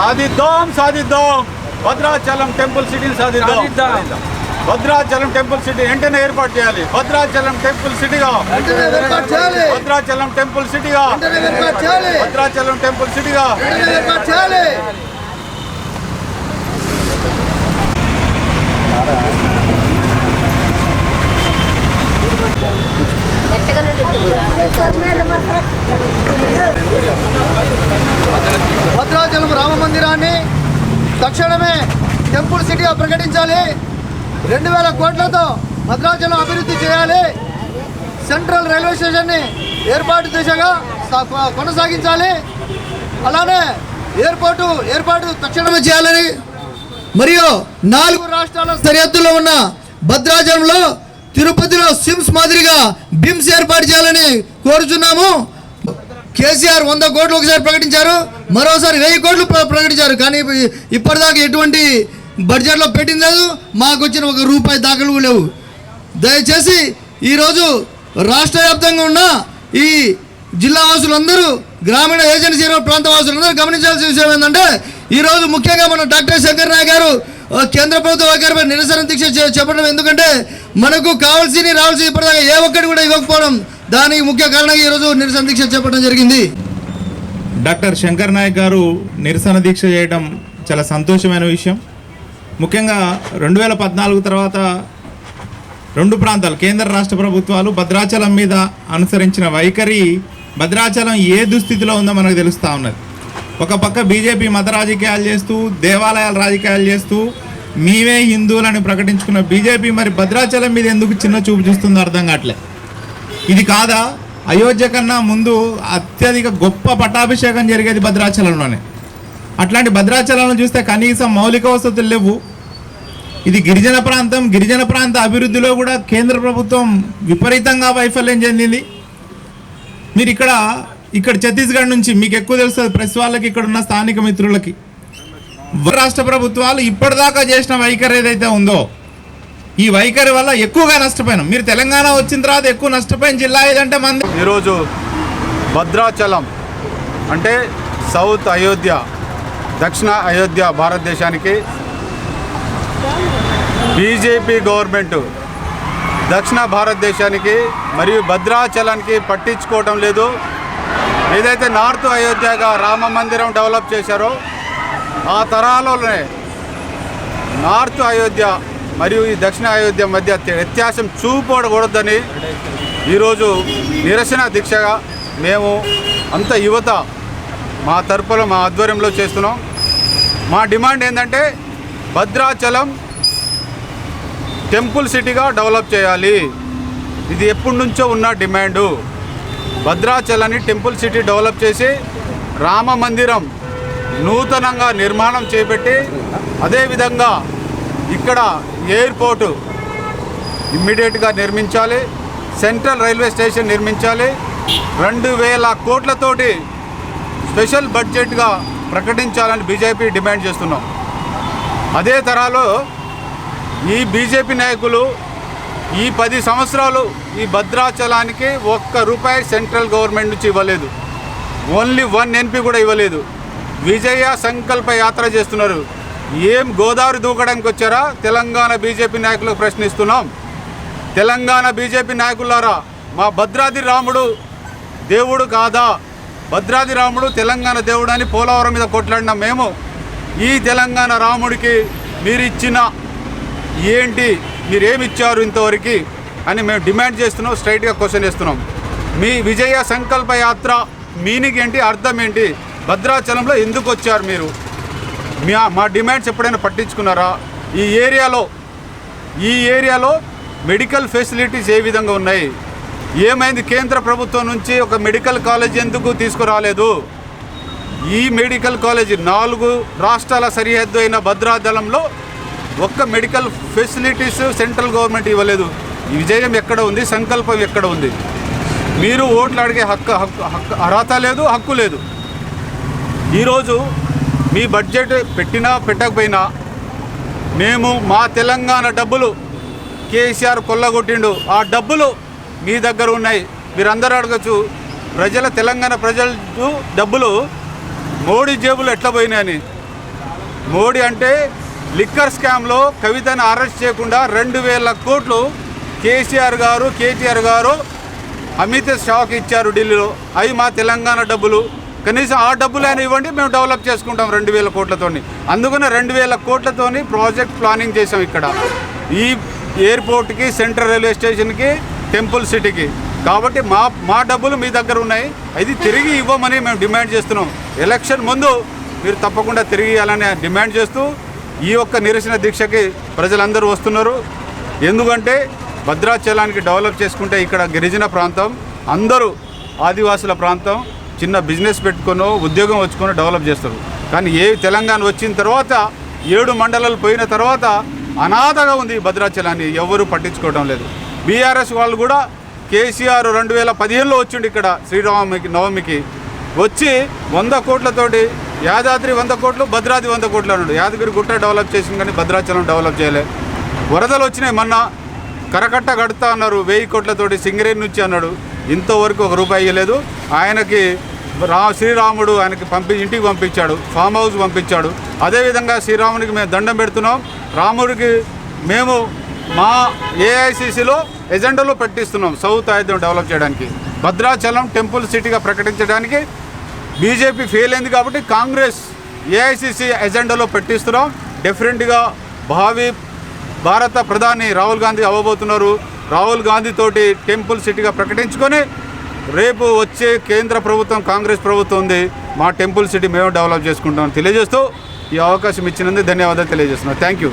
సాధిద్దాం సాధిద్దాం. భద్రాచలం టెంపుల్ సిటీని సాధిద్దాం. భద్రాచలం టెంపుల్ సిటీ వెంటనే ఏర్పాటు చేయాలి. భద్రాచలం టెంపుల్ సిటీగా. భద్రాచలం టెంపుల్ సిటీగా. భద్రాచలం టెంపుల్ సిటీగా. వెంటనే ఏర్పాటు చేయాలి భద్రాచలం రామ మందిరాన్ని తక్షణమే టెంపుల్ సిటీగా ప్రకటించాలి. రెండు వేల కోట్లతో భద్రాచలం అభివృద్ధి చేయాలి. సెంట్రల్ రైల్వే స్టేషన్ని ఏర్పాటు దిశగా కొనసాగించాలి. అలానే ఎయిర్పోర్టు ఏర్పాటు తక్షణమే చేయాలని మరియు నాలుగు రాష్ట్రాల సరిహద్దులో ఉన్న భద్రాచలంలో తిరుపతిలో సిమ్స్ మాదిరిగా బిమ్స్ ఏర్పాటు చేయాలని కోరుచున్నాము. కేసీఆర్ వంద కోట్లు ఒకసారి ప్రకటించారు. మరోసారి వెయ్యి కోట్లు ప్రకటించారు. కానీ ఇప్పటిదాకా ఎటువంటి బడ్జెట్లో పెట్టింది లేదు. మాకు వచ్చిన ఒక రూపాయి దాఖలు లేవు. దయచేసి ఈరోజు రాష్ట్ర వ్యాప్తంగా ఉన్న ఈ జిల్లా వాసులందరూ గ్రామీణ ఏజెన్సీ ప్రాంత వాసులందరూ గమనించాల్సిన విషయం ఏంటంటే ఈరోజు ముఖ్యంగా మన డాక్టర్ శంకర్ నాయ్ గారు కేంద్ర ప్రభుత్వ వైఖరిపై నిరసన దీక్ష చెప్పడం ఎందుకంటే మనకు కావాల్సిన రావాల్సిన ఇప్పటిదాకా ఏ ఒక్కటి కూడా ఇవ్వకపోవడం దానికి ముఖ్య కారణంగా ఈరోజు నిరసన దీక్ష చెప్పడం జరిగింది. డాక్టర్ శంకర్ నాయక్ గారు నిరసన దీక్ష చేయడం చాలా సంతోషమైన విషయం. ముఖ్యంగా రెండు వేల పద్నాలుగు తర్వాత రెండు ప్రాంతాలు కేంద్ర రాష్ట్ర ప్రభుత్వాలు భద్రాచలం మీద అనుసరించిన వైఖరి భద్రాచలం ఏ దుస్థితిలో ఉందో మనకు తెలుస్తూ ఉన్నది. ఒక పక్క బీజేపీ మత రాజకీయాలు చేస్తూ దేవాలయాల రాజకీయాలు చేస్తూ మేమే హిందువులని ప్రకటించుకున్న బీజేపీ మరి భద్రాచలం మీద ఎందుకు చిన్న చూపు చూస్తుందో అర్థం కావట్లే. ఇది కాదా? అయోధ్య కన్నా ముందు అత్యధిక గొప్ప పట్టాభిషేకం జరిగేది భద్రాచలంలోనే. అట్లాంటి భద్రాచలంలో చూస్తే కనీసం మౌలిక వసతులు లేవు. ఇది గిరిజన ప్రాంతం గిరిజన ప్రాంత అభివృద్ధిలో కూడా కేంద్ర ప్రభుత్వం విపరీతంగా వైఫల్యం చెందింది. మీరు ఇక్కడ ఇక్కడ ఛత్తీస్గఢ్ నుంచి మీకు ఎక్కువ తెలుస్తుంది ప్రెస్ వాళ్ళకి ఇక్కడ ఉన్న స్థానిక మిత్రులకి. రాష్ట్ర ప్రభుత్వాలు ఇప్పటిదాకా చేసిన వైఖరి ఏదైతే ఉందో ఈ వైఖరి వల్ల ఎక్కువగా నష్టపోయినాం. మీరు తెలంగాణ వచ్చిన తర్వాత ఎక్కువ నష్టపోయిన జిల్లా ఏదంటే మంది ఈరోజు భద్రాచలం అంటే సౌత్ అయోధ్య దక్షిణ అయోధ్య భారతదేశానికి బీజేపీ గవర్నమెంట్ దక్షిణ భారతదేశానికి మరియు భద్రాచలానికి పట్టించుకోవటం లేదు. ఏదైతే నార్త్ అయోధ్యగా రామ మందిరం డెవలప్ చేశారో ఆ తరాలోనే నార్త్ అయోధ్య మరియు ఈ దక్షిణ అయోధ్య మధ్య వ్యత్యాసం చూపడకూడదని ఈరోజు నిరసన దీక్షగా మేము అంత యువత మా తరపున మా ఆధ్వర్యంలో చేస్తున్నాం. మా డిమాండ్ ఏంటంటే భద్రాచలం టెంపుల్ సిటీగా డెవలప్ చేయాలి. ఇది ఎప్పటి నుంచో ఉన్న డిమాండు. భద్రాచలాన్ని టెంపుల్ సిటీ డెవలప్ చేసి రామ మందిరం నూతనంగా నిర్మాణం చేపట్టి అదేవిధంగా ఇక్కడ ఎయిర్పోర్టు ఇమ్మీడియట్గా నిర్మించాలి. సెంట్రల్ రైల్వే స్టేషన్ నిర్మించాలి. రెండు వేల కోట్లతోటి స్పెషల్ బడ్జెట్గా ప్రకటించాలని బీజేపీ డిమాండ్ చేస్తున్నాం. అదే తరాలో ఈ బీజేపీ నాయకులు ఈ పది సంవత్సరాలు ఈ భద్రాచలానికి ఒక్క రూపాయి సెంట్రల్ గవర్నమెంట్ నుంచి ఇవ్వలేదు. ఓన్లీ వన్ ఎన్పి కూడా ఇవ్వలేదు. విజయ సంకల్ప యాత్ర చేస్తున్నారు. ఏం గోదావరి దూకడానికి వచ్చారా? తెలంగాణ బీజేపీ నాయకులకు ప్రశ్నిస్తున్నాం. తెలంగాణ బీజేపీ నాయకులారా మా భద్రాద్రి రాముడు దేవుడు కాదా? భద్రాది రాముడు తెలంగాణ దేవుడు అని పోలవరం మీద కొట్లాడిన మేము ఈ తెలంగాణ రాముడికి మీరు ఇచ్చిన ఏంటి మీరేమి ఇచ్చారు ఇంతవరకు అని మేము డిమాండ్ చేస్తున్నాం స్ట్రైట్గా క్వశ్చన్ చేస్తున్నాం. మీ విజయ సంకల్ప యాత్ర మీనింగ్ ఏంటి అర్థం ఏంటి భద్రాచలంలో ఎందుకు వచ్చారు మీరు? మా మా డిమాండ్స్ ఎప్పుడైనా పట్టించుకున్నారా? ఈ ఏరియాలో ఈ ఏరియాలో మెడికల్ ఫెసిలిటీస్ ఏ విధంగా ఉన్నాయి? ఏమైంది? కేంద్ర ప్రభుత్వం నుంచి ఒక మెడికల్ కాలేజ్ ఎందుకు తీసుకురాలేదు? ఈ మెడికల్ కాలేజ్ నాలుగు రాష్ట్రాల సరిహద్దు అయిన భద్రాచలంలో ఒక్క మెడికల్ ఫెసిలిటీస్ సెంట్రల్ గవర్నమెంట్ ఇవ్వలేదు. విజయం ఎక్కడ ఉంది? సంకల్పం ఎక్కడ ఉంది? మీరు ఓట్లు అడిగే హక్కు హక్కు హక్కు అర్హత లేదు హక్కు లేదు. ఈరోజు మీ బడ్జెట్ పెట్టినా పెట్టకపోయినా మేము మా తెలంగాణ డబ్బులు కేసీఆర్ కొల్లగొట్టిండు. ఆ డబ్బులు మీ దగ్గర ఉన్నాయి. మీరందరూ అడగచ్చు. ప్రజల తెలంగాణ ప్రజలు డబ్బులు మోడీ జేబులు ఎట్లా పోయినాయని. మోడీ అంటే లిక్కర్ స్కామ్లో కవితను అరెస్ట్ చేయకుండా రెండు వేల కోట్లు కేసీఆర్ గారు కేటీఆర్ గారు అమిత్ షాకి ఇచ్చారు ఢిల్లీలో. అవి మా తెలంగాణ డబ్బులు. కనీసం ఆ డబ్బులు అయినా ఇవ్వండి మేము డెవలప్ చేసుకుంటాం రెండు వేల కోట్లతోని. అందుకనే రెండు వేల కోట్లతోని ప్రాజెక్ట్ ప్లానింగ్ చేసాం ఇక్కడ. ఈ ఎయిర్పోర్ట్కి సెంట్రల్ రైల్వే స్టేషన్కి టెంపుల్ సిటీకి. కాబట్టి మా మా డబ్బులు మీ దగ్గర ఉన్నాయి. అది తిరిగి ఇవ్వమని మేము డిమాండ్ చేస్తున్నాం. ఎలక్షన్ ముందు మీరు తప్పకుండా తిరిగి ఇవ్వాలని డిమాండ్ చేస్తూ ఈ యొక్క నిరసన దీక్షకి ప్రజలందరూ వస్తున్నారు. ఎందుకంటే భద్రాచలానికి డెవలప్ చేసుకుంటే ఇక్కడ గిరిజన ప్రాంతం అందరూ ఆదివాసుల ప్రాంతం చిన్న బిజినెస్ పెట్టుకునో ఉద్యోగం వచ్చుకొని డెవలప్ చేస్తారు. కానీ ఏ తెలంగాణ వచ్చిన తర్వాత ఏడు మండలాలు పోయిన తర్వాత అనాథగా ఉంది భద్రాచలాన్ని ఎవరు పట్టించుకోవడం లేదు. బీఆర్ఎస్ వాళ్ళు కూడా కేసీఆర్ రెండు వేల పదిహేనులో వచ్చిండు ఇక్కడ శ్రీరామకి నవమికి. వచ్చి వంద కోట్లతోటి యాదాద్రి వంద కోట్లు భద్రాద్రి వంద కోట్లు అన్నాడు. యాదగిరి గుట్ట డెవలప్ చేసింది కానీ భద్రాచలం డెవలప్ చేయలే. వరదలు వచ్చినాయి మొన్న. కరకట్ట కడతా అన్నారు వెయ్యి కోట్లతోటి సింగరేణి నుంచి అన్నాడు. ఇంతవరకు ఒక రూపాయి ఇవ్వలేదు ఆయనకి రా శ్రీరాముడు ఆయనకి పంపి ఇంటికి పంపించాడు. ఫామ్ హౌస్ పంపించాడు. అదేవిధంగా శ్రీరామునికి మేము దండం పెడుతున్నాం. రాముడికి మేము మా ఏఐసిసిలో ఎజెండాలో పెట్టిస్తున్నాం. సౌత్ ఆయుధం డెవలప్ చేయడానికి. భద్రాచలం టెంపుల్ సిటీగా ప్రకటించడానికి బీజేపీ ఫెయిల్ అయింది కాబట్టి కాంగ్రెస్ ఏఐసిసి ఎజెండాలో పెట్టిస్తున్నాం. డిఫరెంట్గా భావి భారత ప్రధాని రాహుల్ గాంధీ అవ్వబోతున్నారు. రాహుల్ గాంధీ తోటి టెంపుల్ సిటీగా ప్రకటించుకొని రేపు వచ్చే కేంద్ర ప్రభుత్వం కాంగ్రెస్ ప్రభుత్వం ఉంది. మా టెంపుల్ సిటీ మేము డెవలప్ చేసుకుంటాం తెలియజేస్తూ ఈ అవకాశం ఇచ్చినందుకు ధన్యవాదాలు తెలియజేస్తున్నాం. Thank you.